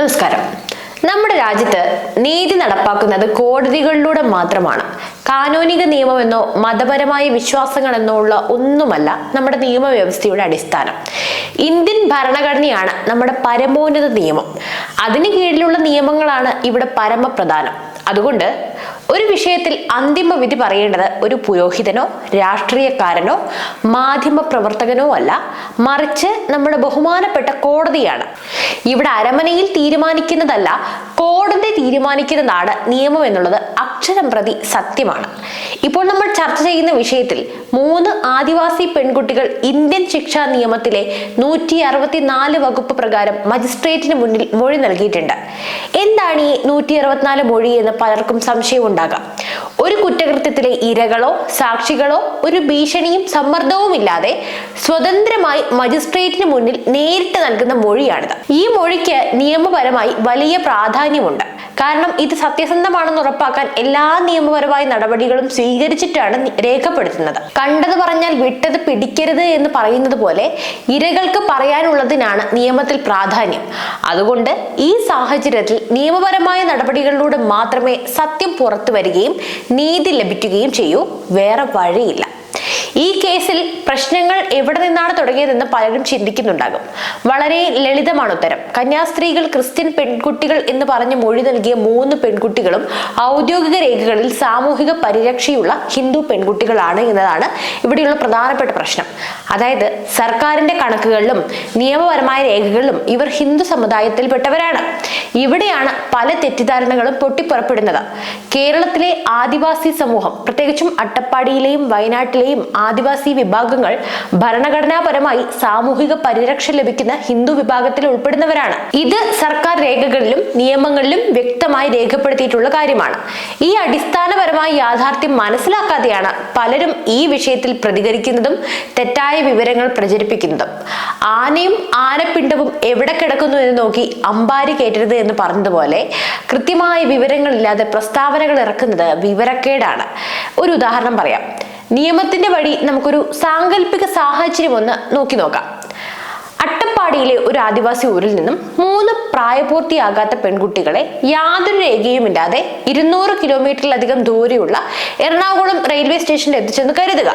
നമസ്കാരം. നമ്മുടെ രാജ്യത്ത് നീതി നടപ്പാക്കുന്നത് കോടതികളിലൂടെ മാത്രമാണ്. കാനൂനിക നിയമമെന്നോ മതപരമായ വിശ്വാസങ്ങളെന്നോ ഉള്ള ഒന്നുമല്ല നമ്മുടെ നിയമവ്യവസ്ഥയുടെ അടിസ്ഥാനം. ഇന്ത്യൻ ഭരണഘടനയാണ് നമ്മുടെ പരമോന്നത നിയമം. അതിന് കീഴിലുള്ള നിയമങ്ങളാണ് ഇവിടെ പരമപ്രധാനം. അതുകൊണ്ട് ഒരു വിഷയത്തിൽ അന്തിമ വിധി പറയേണ്ടത് ഒരു പുരോഹിതനോ രാഷ്ട്രീയക്കാരനോ മാധ്യമ പ്രവർത്തകനോ അല്ല. മറിച്ച് നമ്മുടെ ബഹുമാനപ്പെട്ട കോടതിയാണ്. ഇവിടെ അരമനയിൽ തീരുമാനിക്കുന്നതല്ല കോടതി തീരുമാനിക്കുന്നതാണ് നിയമം എന്നുള്ളത് അക്ഷരം പ്രതി സത്യമാണ്. ഇപ്പോൾ നമ്മൾ ചർച്ച ചെയ്യുന്ന വിഷയത്തിൽ മൂന്ന് ആദിവാസി പെൺകുട്ടികൾ ഇന്ത്യൻ ശിക്ഷാ നിയമത്തിലെ നൂറ്റി അറുപത്തിനാല് വകുപ്പ് പ്രകാരം മജിസ്ട്രേറ്റിന് മുന്നിൽ മൊഴി നൽകിയിട്ടുണ്ട്. എന്താണ് ഈ നൂറ്റി അറുപത്തിനാല് മൊഴി എന്ന് പലർക്കും സംശയം ഉണ്ടാകാം. ഒരു കുറ്റകൃത്യത്തിലെ ഇരകളോ സാക്ഷികളോ ഒരു ഭീഷണിയും സമ്മർദ്ദവും ഇല്ലാതെ സ്വതന്ത്രമായി മജിസ്ട്രേറ്റിന് മുന്നിൽ നേരിട്ട് നൽകുന്ന മൊഴിയാണിത്. ഈ മൊഴിക്ക് നിയമപരമായി വലിയ പ്രാധാന്യമുണ്ട്. കാരണം ഇത് സത്യസന്ധമാണെന്ന് ഉറപ്പാക്കാൻ എല്ലാ നിയമപരമായ നടപടികളും സ്വീകരിച്ചിട്ടാണ് രേഖപ്പെടുത്തുന്നത്. കണ്ടത് പറഞ്ഞാൽ വിട്ടത് പിടിക്കരുത് എന്ന് പറയുന്നത് പോലെ ഇരകൾക്ക് പറയാനുള്ളതിനാണ് നിയമത്തിൽ പ്രാധാന്യം. അതുകൊണ്ട് ഈ സാഹചര്യത്തിൽ നിയമപരമായ നടപടികളിലൂടെ മാത്രമേ സത്യം പുറത്തു വരികയും നീതി ലഭിക്കുകയും ചെയ്യൂ. വേറെ വഴിയില്ല. ഈ കേസിൽ പ്രശ്നങ്ങൾ എവിടെ നിന്നാണ് തുടങ്ങിയതെന്ന് പലരും ചിന്തിക്കുന്നുണ്ടാകും. വളരെ ലളിതമാണ് ഉത്തരം. കന്യാസ്ത്രീകൾ ക്രിസ്ത്യൻ പെൺകുട്ടികൾ എന്ന് പറഞ്ഞ് മൊഴി നൽകിയ മൂന്ന് പെൺകുട്ടികളും ഔദ്യോഗിക രേഖകളിൽ സാമൂഹിക പരിരക്ഷയുള്ള ഹിന്ദു പെൺകുട്ടികളാണ് എന്നതാണ് ഇവിടെയുള്ള പ്രധാനപ്പെട്ട പ്രശ്നം. അതായത് സർക്കാരിന്റെ കണക്കുകളിലും നിയമപരമായ രേഖകളിലും ഇവർ ഹിന്ദു സമുദായത്തിൽപ്പെട്ടവരാണ്. ഇവിടെയാണ് പല തെറ്റിദ്ധാരണകളും പൊട്ടിപ്പുറപ്പെടുന്നത്. കേരളത്തിലെ ആദിവാസി സമൂഹം പ്രത്യേകിച്ചും അട്ടപ്പാടിയിലെയും വയനാട്ടിലെയും ആദിവാസി വിഭാഗങ്ങൾ ഭരണഘടനാപരമായി സാമൂഹിക പരിരക്ഷ ലഭിക്കുന്ന ഹിന്ദു വിഭാഗത്തിൽ ഉൾപ്പെടുന്നവരാണ്. ഇത് സർക്കാർ രേഖകളിലും നിയമങ്ങളിലും വ്യക്തമായി രേഖപ്പെടുത്തിയിട്ടുള്ള കാര്യമാണ്. ഈ അടിസ്ഥാനപരമായ യാഥാർത്ഥ്യം മനസ്സിലാക്കാതെയാണ് പലരും ഈ വിഷയത്തിൽ പ്രതികരിക്കുന്നതും തെറ്റായ വിവരങ്ങൾ പ്രചരിപ്പിക്കുന്നതും. ആനയും ആനപ്പിണ്ടവും എവിടെ കിടക്കുന്നു എന്ന് നോക്കി അമ്പാരി കയറ്റരുത് എന്ന് പറഞ്ഞതുപോലെ കൃത്യമായ വിവരങ്ങളില്ലാതെ പ്രസ്താവനകൾ ഇറക്കുന്നത് വിവരക്കേടാണ്. ഒരു ഉദാഹരണം പറയാം. നിയമത്തിന്റെ വഴി നമുക്കൊരു സാങ്കല്പിക സാഹചര്യം ഒന്ന് നോക്കി നോക്കാം. അട്ടപ്പാടിയിലെ ഒരു ആദിവാസി ഊരിൽ നിന്നും മൂന്ന് പ്രായപൂർത്തിയാകാത്ത പെൺകുട്ടികളെ യാതൊരു രേഖയുമില്ലാതെ ഇരുന്നൂറ് കിലോമീറ്ററിലധികം ദൂരെയുള്ള എറണാകുളം റെയിൽവേ സ്റ്റേഷനിൽ എത്തിച്ചെന്ന് കരുതുക.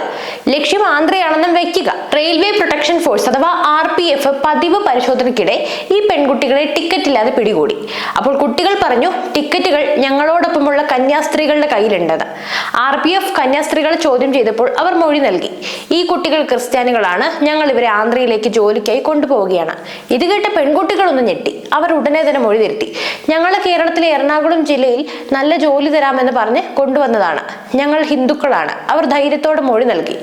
ലക്ഷ്യം ആന്ധ്രയാണെന്നും വയ്ക്കുക. റെയിൽവേ പ്രൊട്ടക്ഷൻ ഫോഴ്സ് അഥവാ ആർ പി എഫ് പതിവ് പരിശോധനയ്ക്കിടെ ഈ പെൺകുട്ടികളെ ടിക്കറ്റ് ഇല്ലാതെ പിടികൂടി. അപ്പോൾ കുട്ടികൾ പറഞ്ഞു ടിക്കറ്റുകൾ ഞങ്ങളോടൊപ്പമുള്ള കന്യാസ്ത്രീകളുടെ കയ്യിലുണ്ടെന്ന് ആർ പി എഫ് കന്യാസ്ത്രീകളെ ചോദ്യം ചെയ്തപ്പോൾ അവർ മൊഴി നൽകി. ഈ കുട്ടികൾ ക്രിസ്ത്യാനികളാണ്. ഞങ്ങൾ ഇവരെ ആന്ധ്രയിലേക്ക് ജോലിക്കായി കൊണ്ടുപോവുകയാണ്. ഇത് കേട്ട പെൺകുട്ടികളൊന്ന് ഞെട്ടി. അവർ ഉടനെ തന്നെ മൊഴി തിരുത്തി. ഞങ്ങൾ കേരളത്തിലെ എറണാകുളം ജില്ലയിൽ നല്ല ജോലി തരാമെന്ന് പറഞ്ഞ് കൊണ്ടുവന്നതാണ്. ഞങ്ങൾ ഹിന്ദുക്കളാണ്. അവർ ധൈര്യത്തോടെ മൊഴി നൽകി.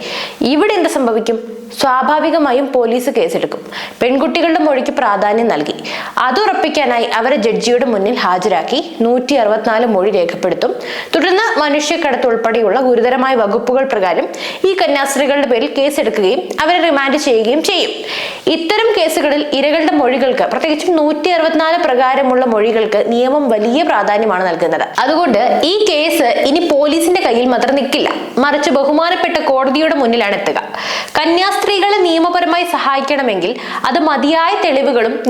ഇവിടെ എന്ത് സംഭവിക്കും? സ്വാഭാവികമായും പോലീസ് കേസെടുക്കും. പെൺകുട്ടികളുടെ മൊഴിക്ക് പ്രാധാന്യം നൽകി. അത് ഉറപ്പിക്കാനായി അവരെ ജഡ്ജിയുടെ മുന്നിൽ ഹാജരാക്കി നൂറ്റി അറുപത്തിനാല് മൊഴി രേഖപ്പെടുത്തും. തുടർന്ന് മനുഷ്യക്കടത്ത് ഉൾപ്പെടെയുള്ള ഗുരുതരമായ വകുപ്പുകൾ പ്രകാരം ഈ കന്യാസ്ത്രീകളുടെ പേരിൽ കേസെടുക്കുകയും അവരെ റിമാൻഡ് ചെയ്യുകയും ചെയ്യും. ഇത്തരം കേസുകളിൽ ഇരകളുടെ മൊഴികൾക്ക് പ്രത്യേകിച്ചും നൂറ്റി അറുപത്തിനാല് പ്രകാരമുള്ള മൊഴികൾക്ക് നിയമം വലിയ പ്രാധാന്യമാണ് നൽകുന്നത്. അതുകൊണ്ട് ഈ കേസ് ഇനി പോലീസിന്റെ കയ്യിൽ മാത്രം നിൽക്കില്ല. മറിച്ച് ബഹുമാനപ്പെട്ട കോടതിയുടെ മുന്നിലാണ് എത്തുക. കന്യാസ്ത്രീകളെ നിയമപരമായി സഹായിക്കണമെങ്കിൽ അത് മതിയായ തെളിവുകളും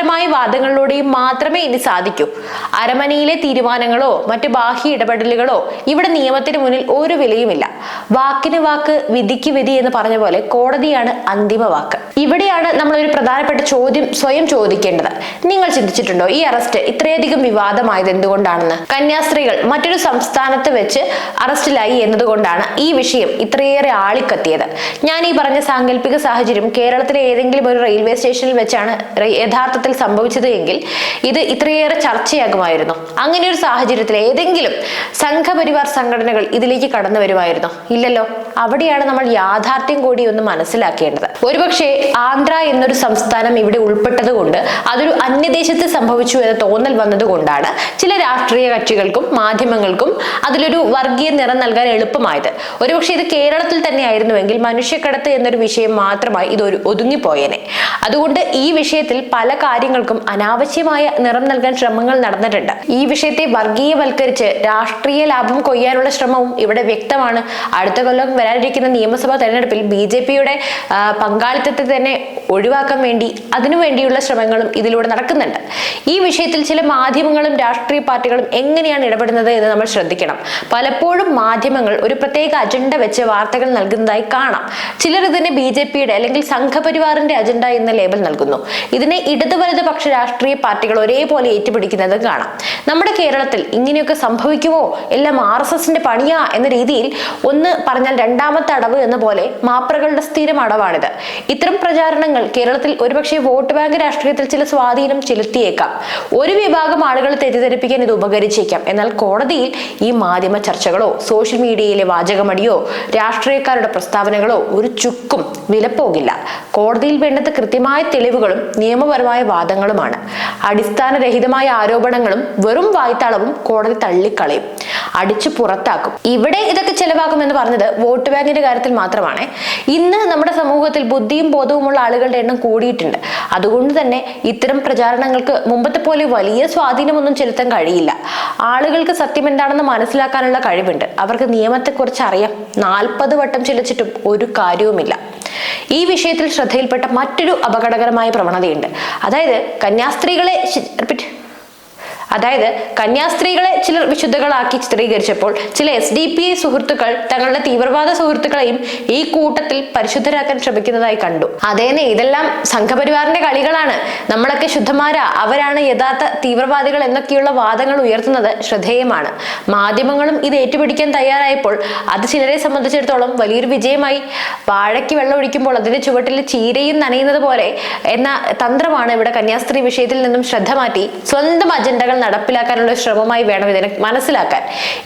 നിയമപരമായ വാദങ്ങളിലൂടെയും മാത്രമേ ഇനി സാധിക്കൂ. അരമനയിലെ തീരുമാനങ്ങളോ മറ്റ് ബാഹ്യ ഇടപെടലുകളോ ഇവിടെ നിയമത്തിന് മുന്നിൽ ഒരു വിലയുമില്ല. വാക്കിന് വാക്ക് വിധിക്ക് വിധി എന്ന് പറഞ്ഞ പോലെ കോടതിയാണ് അന്തിമ വാക്ക്. ഇവിടെയാണ് നമ്മൾ ഒരു പ്രധാനപ്പെട്ട ചോദ്യം സ്വയം ചോദിക്കേണ്ടത്. നിങ്ങൾ ചിന്തിച്ചിട്ടുണ്ടോ ഈ അറസ്റ്റ് ഇത്രയധികം വിവാദമായത് എന്തുകൊണ്ടാണെന്ന്? കന്യാസ്ത്രീകൾ മറ്റൊരു സംസ്ഥാനത്ത് വെച്ച് അറസ്റ്റിലായി എന്നതുകൊണ്ടാണ് ഈ വിഷയം ഇത്രയേറെ ആളിക്കത്തിയത്. ഞാൻ ഈ പറഞ്ഞ സാങ്കല്പിക സാഹചര്യം കേരളത്തിലെ ഏതെങ്കിലും ഒരു റെയിൽവേ സ്റ്റേഷനിൽ വെച്ചാണ് റെ- യഥാർത്ഥത്തിൽ സംഭവിച്ചത് എങ്കിൽ ഇത് ഇത്രയേറെ ചർച്ചയാകുമായിരുന്നു. അങ്ങനെ ഒരു സാഹചര്യത്തിൽ ഏതെങ്കിലും സംഘപരിവാർ സംഘടനകൾ ഇതിലേക്ക് കടന്നു വരുമായിരുന്നു. ഇല്ലല്ലോ അവിടെയാണ് നമ്മൾ യാഥാർത്ഥ്യം കൂടി ഒന്ന് മനസ്സിലാക്കേണ്ടത്. ഒരുപക്ഷെ ആന്ധ്ര എന്നൊരു സംസ്ഥാനം ഇവിടെ ഉൾപ്പെട്ടത് കൊണ്ട് അതൊരു അന്യദേശത്ത് സംഭവിച്ചു എന്ന തോന്നൽ വന്നതുകൊണ്ടാണ് ചില രാഷ്ട്രീയ കക്ഷികൾക്കും മാധ്യമങ്ങൾക്കും അതിലൊരു വർഗീയ നിറം നൽകാൻ എളുപ്പമായത്. ഒരുപക്ഷെ ഇത് കേരളത്തിൽ തന്നെ ആയിരുന്നുവെങ്കിൽ മനുഷ്യക്കടത്ത് എന്നൊരു വിഷയം മാത്രമായി ഇതൊരു ഒരു ഒതുങ്ങിപ്പോയേനെ. അതുകൊണ്ട് ഈ വിഷയത്തിൽ പല കാര്യങ്ങൾക്കും അനാവശ്യമായ നിറം നൽകാൻ ശ്രമങ്ങൾ നടന്നിട്ടുണ്ട്. ഈ വിഷയത്തെ വർഗീയവൽക്കരിച്ച് രാഷ്ട്രീയ ലാഭം കൊയ്യാനുള്ള ശ്രമവും ഇവിടെ വ്യക്തമാണ്. അടുത്ത കൊല്ലം വരാനിരിക്കുന്ന നിയമസഭാ തെരഞ്ഞെടുപ്പിൽ ബി ജെ പിയുടെ പങ്കാളിത്തത്തെ തന്നെ ഒഴിവാക്കാൻ വേണ്ടി അതിനുവേണ്ടിയുള്ള ശ്രമങ്ങളും ഇതിലൂടെ നടക്കുന്നുണ്ട്. ഈ വിഷയത്തിൽ ചില മാധ്യമങ്ങളും രാഷ്ട്രീയ പാർട്ടികളും എങ്ങനെയാണ് ഇടപെടുന്നത് എന്ന് നമ്മൾ ശ്രദ്ധിക്കണം. പലപ്പോഴും മാധ്യമങ്ങൾ ഒരു പ്രത്യേക അജണ്ട വെച്ച് വാർത്തകൾ നൽകുന്നതായി കാണാം. ചിലർ ഇതിനെ ബി ജെ പിയുടെ അല്ലെങ്കിൽ സംഘപരിവാറിന്റെ അജണ്ട എന്ന ലേബൽ നൽകുന്നു. ഇതിനെ ഇടത് വലത് പക്ഷ രാഷ്ട്രീയ പാർട്ടികൾ ഒരേപോലെ ഏറ്റുപിടിക്കുന്നത് കാണാം. നമ്മുടെ കേരളത്തിൽ ഇങ്ങനെയൊക്കെ സംഭവിക്കുമോ എല്ലാം ആർ എസ് എസിന്റെ പണിയാ എന്ന രീതിയിൽ ഒന്ന് പറഞ്ഞാൽ രണ്ടാമത്തെ അടവ് എന്ന പോലെ മാപ്രകളുടെ സ്ഥിരം അടവാണിത്. ഇത്തരം പ്രചാരണങ്ങൾ കേരളത്തിൽ ഒരുപക്ഷെ വോട്ട് ബാങ്ക് രാഷ്ട്രീയത്തിൽ ചില സ്വാധീനം ചെലുത്തിയേക്കാം. ഒരു വിഭാഗം ആളുകൾ തെറ്റിദ്ധരിപ്പിക്കാൻ ഇത് ഉപകരിച്ചേക്കാം. എന്നാൽ കോടതിയിൽ ഈ മാധ്യമ ചർച്ചകളോ സോഷ്യൽ മീഡിയയിലെ വാചകമടിയോ രാഷ്ട്രീയക്കാരുടെ പ്രസ്താവനകളോ ഒരു ചുക്കും വിലപ്പോകില്ല. കോടതിയിൽ വേണ്ടത് കൃത്യമായ തെളിവുകളും നിയമപരമായ വാദങ്ങളുമാണ്. അടിസ്ഥാനരഹിതമായ ആരോപണങ്ങളും വെറും വായ്ത്താളവും കോടതി തള്ളിക്കളയും. അടിച്ചു പുറത്താക്കും. ഇവിടെ ഇതൊക്കെ ചെലവാക്കുമെന്ന് പറഞ്ഞത് വോട്ട് ബാങ്കിന്റെ കാര്യത്തിൽ മാത്രമാണ്. ഇന്ന് നമ്മുടെ സമൂഹത്തിൽ ബുദ്ധിയും ബോധവുമുള്ള ആളുകളുടെ എണ്ണം കൂടിയിട്ടുണ്ട്. അതുകൊണ്ട് തന്നെ ഇത്തരം പ്രചാരണങ്ങൾക്ക് മുമ്പത്തെ പോലെ വലിയ സ്വാധീനമൊന്നും ചെലുത്താൻ കഴിയില്ല. ആളുകൾക്ക് സത്യം എന്താണെന്ന് മനസ്സിലാക്കാനുള്ള കഴിവുണ്ട്. അവർക്ക് നിയമത്തെക്കുറിച്ച് അറിയാം. നാൽപ്പത് വട്ടം ചിലച്ചിട്ടും ഒരു കാര്യവുമില്ല. ഈ വിഷയത്തിൽ ശ്രദ്ധയിൽപ്പെട്ട മറ്റൊരു അപകടകരമായ പ്രവണതയുണ്ട്. അതായത് കന്യാസ്ത്രീകളെ അതായത് കന്യാസ്ത്രീകളെ ചിലർ വിശുദ്ധകളാക്കി ചിത്രീകരിച്ചപ്പോൾ ചില എസ് ഡി പി ഐ സുഹൃത്തുക്കൾ തങ്ങളുടെ തീവ്രവാദ സുഹൃത്തുക്കളെയും ഈ കൂട്ടത്തിൽ പരിശുദ്ധരാക്കാൻ ശ്രമിക്കുന്നതായി കണ്ടു. അതേനെ ഇതെല്ലാം സംഘപരിവാറിന്റെ കളികളാണ്. നമ്മളൊക്കെ ശുദ്ധമാരാ അവരാണ് യഥാർത്ഥ തീവ്രവാദികൾ എന്നൊക്കെയുള്ള വാദങ്ങൾ ഉയർത്തുന്നത് ശ്രദ്ധേയമാണ്. മാധ്യമങ്ങളും ഇത് ഏറ്റുപിടിക്കാൻ തയ്യാറായപ്പോൾ അത് ചിലരെ സംബന്ധിച്ചിടത്തോളം വലിയൊരു വിജയമായി. വാഴയ്ക്ക് വെള്ളം ഒഴിക്കുമ്പോൾ അതിന്റെ ചുവട്ടിൽ ചീരയും നനയുന്നത് പോലെ എന്ന തന്ത്രമാണ് ഇവിടെ കന്യാസ്ത്രീ വിഷയത്തിൽ നിന്നും ശ്രദ്ധ മാറ്റി സ്വന്തം അജണ്ടകൾ നടപ്പിലാക്കാനുള്ള ശ്രമമായി വേണം ഇതിനെ മനസ്സിലാക്കാൻ.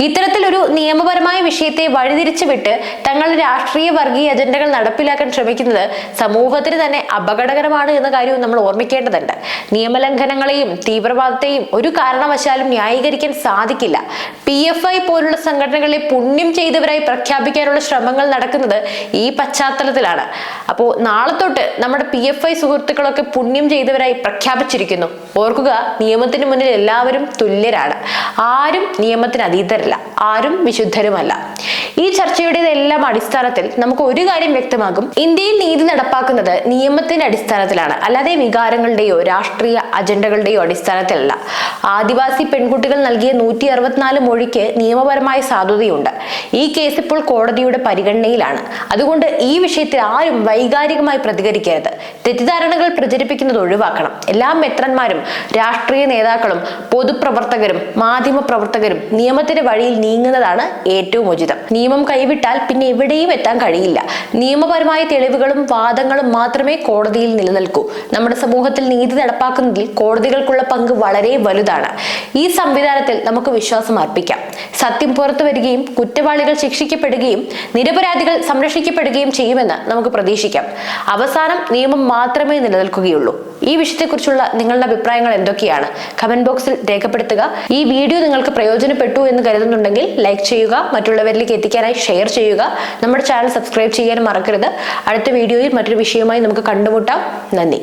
ഇത്തരത്തിലൊരു നിയമപരമായ വിഷയത്തെ വഴിതിരിച്ചുവിട്ട് തങ്ങളുടെ രാഷ്ട്രീയ വർഗീയ അജണ്ടകൾ നടപ്പിലാക്കാൻ ശ്രമിക്കുന്നത് സമൂഹത്തിന് തന്നെ അപകടകരമാണ് എന്ന കാര്യവും നമ്മൾ ഓർമ്മിക്കേണ്ടതുണ്ട്. നിയമലംഘനങ്ങളെയും തീവ്രവാദത്തെയും ഒരു കാരണവശാലും ന്യായീകരിക്കാൻ സാധിക്കില്ല. പി എഫ് ഐ പോലുള്ള സംഘടനകളെ പുണ്യം ചെയ്തവരായി പ്രഖ്യാപിക്കാനുള്ള ശ്രമങ്ങൾ നടക്കുന്നത് ഈ പശ്ചാത്തലത്തിലാണ്. അപ്പോൾ നാളെ തൊട്ട് നമ്മുടെ പി എഫ് ഐ സുഹൃത്തുക്കളൊക്കെ പുണ്യം ചെയ്തവരായി പ്രഖ്യാപിച്ചിരിക്കുന്നു. ഓർക്കുക നിയമത്തിന് മുന്നിൽ എല്ലാവരും തുല്യരാണ്. ആരും നിയമത്തിന് അതീതരല്ല. ആരും വിശുദ്ധരുമല്ല. ഈ ചർച്ചയുടേതെല്ലാം അടിസ്ഥാനത്തിൽ നമുക്ക് ഒരു കാര്യം വ്യക്തമാകും. ഇന്ത്യയിൽ നീതി നടപ്പാക്കുന്നത് നിയമത്തിന്റെ അടിസ്ഥാനത്തിലാണ്. അല്ലാതെ വികാരങ്ങളുടെയോ രാഷ്ട്രീയ അജണ്ടകളുടെയോ അടിസ്ഥാനത്തിലല്ല. ആദിവാസി പെൺകുട്ടികൾ നൽകിയ നൂറ്റി അറുപത്തിനാല് മൊഴിക്ക് നിയമപരമായ സാധുതയുണ്ട്. ഈ കേസ് ഇപ്പോൾ കോടതിയുടെ പരിഗണനയിലാണ്. അതുകൊണ്ട് ഈ വിഷയത്തിൽ ആരും വൈകാരികമായി പ്രതികരിക്കരുത്. തെറ്റിദ്ധാരണകൾ പ്രചരിപ്പിക്കുന്നത് ഒഴിവാക്കണം. എല്ലാ മെത്രന്മാരും രാഷ്ട്രീയ നേതാക്കളും പൊതുപ്രവർത്തകരും മാധ്യമ പ്രവർത്തകരും നിയമത്തിന്റെ വഴിയിൽ നീങ്ങുന്നതാണ് ഏറ്റവും ഉചിതം. നിയമം കൈവിട്ടാൽ പിന്നെ എവിടെയും എത്താൻ കഴിയില്ല. നിയമപരമായ തെളിവുകളും വാദങ്ങളും മാത്രമേ കോടതിയിൽ നിലനിൽക്കൂ. നമ്മുടെ സമൂഹത്തിൽ നീതി നടപ്പാക്കുന്നതിൽ കോടതികൾക്കുള്ള പങ്ക് വളരെ വലുതാണ്. ഈ സംവിധാനത്തിൽ നമുക്ക് വിശ്വാസം അർപ്പിക്കാം. സത്യം പുറത്തു വരികയും കുറ്റവാളികൾ ശിക്ഷിക്കപ്പെടുകയും നിരപരാധികൾ സംരക്ഷിക്കപ്പെടുകയും ചെയ്യുമെന്ന് നമുക്ക് പ്രതീക്ഷിക്കാം. അവസാനം നിയമം മാത്രമേ നിലനിൽക്കുകയുള്ളൂ. ഈ വിഷയത്തെക്കുറിച്ചുള്ള നിങ്ങളുടെ അഭിപ്രായങ്ങൾ എന്തൊക്കെയാണ്? കമന്റ് ബോക്സിൽ രേഖപ്പെടുത്തുക. ഈ വീഡിയോ നിങ്ങൾക്ക് പ്രയോജനപ്പെട്ടു എന്ന് കരുതുന്നുണ്ടെങ്കിൽ ലൈക്ക് ചെയ്യുക മറ്റുള്ളവരിലേക്ക് എത്തിക്കാനായി ഷെയർ ചെയ്യുക. നമ്മുടെ ചാനൽ സബ്സ്ക്രൈബ് ചെയ്യാൻ മറക്കരുത്. അടുത്ത വീഡിയോയിൽ മറ്റൊരു വിഷയവുമായി നമുക്ക് കണ്ടുമുട്ടാം. നന്ദി.